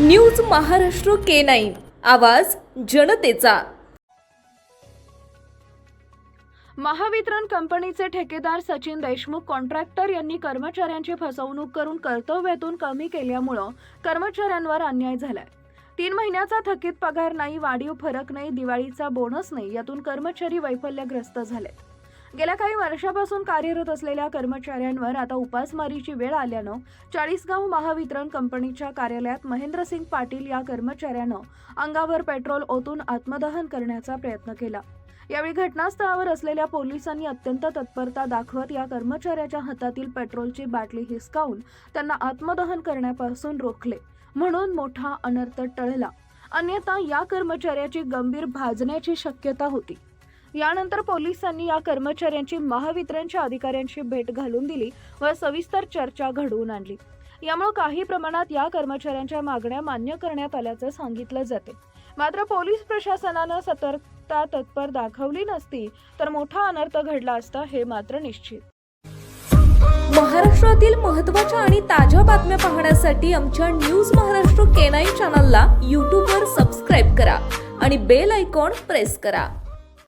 News Maharashtra K nine. आवाज जनतेचा. महावितरण कंपनीचे ठेकेदार सचिन देशमुख कॉन्ट्रॅक्टर यांनी कर्मचाऱ्यांची फसवणूक करून कर्तव्यातून कमी केल्यामुळं कर्मचाऱ्यांवर अन्याय झालाय. तीन महिन्याचा थकीत पगार नाही वाढीव फरक नाही दिवाळीचा बोनस नाही यातून कर्मचारी वैफल्यग्रस्त झाले. गेल्या काही वर्षापासून कार्यरत असलेल्या कर्मचाऱ्यांवर आता उपासमारीची वेळ आल्यानं चाळीसगाव महावितरण कंपनीच्या कार्यालयात महेंद्रसिंग पाटील या कर्मचाऱ्यानं अंगावर पेट्रोल ओतून आत्मदहन करण्याचा प्रयत्न केला. यावेळी घटनास्थळावर असलेल्या पोलिसांनी अत्यंत तत्परता दाखवत या कर्मचाऱ्याच्या हातातील पेट्रोलची बाटली हिसकावून त्यांना आत्मदहन करण्यापासून रोखले. म्हणून मोठा अनर्थ टळला. अन्यथा या कर्मचाऱ्याची गंभीर भाजण्याची शक्यता होती. यानंतर पोलिसांनी या कर्मचाऱ्यांची महावितरणच्या अधिकाऱ्यांशी भेट घालून दिली व सविस्तर चर्चा घडवून आणली. यामुळे काही प्रमाणात या कर्मचाऱ्यांच्या मागण्या मान्य करण्यात आल्याचं सांगितलं जाते. मात्र पोलीस प्रशासनानं सतर्कता तत्पर दाखवली नसती तर मोठा अनर्थ घडला असता हे मात्र निश्चित. महाराष्ट्रातील महत्त्वाच्या आणि ताज्या बातम्या पाहण्यासाठी आमच्या न्यूज महाराष्ट्र केनाई चॅनलला यूट्यूबवर सबस्क्राईब करा आणि बेल आयकॉन प्रेस करा.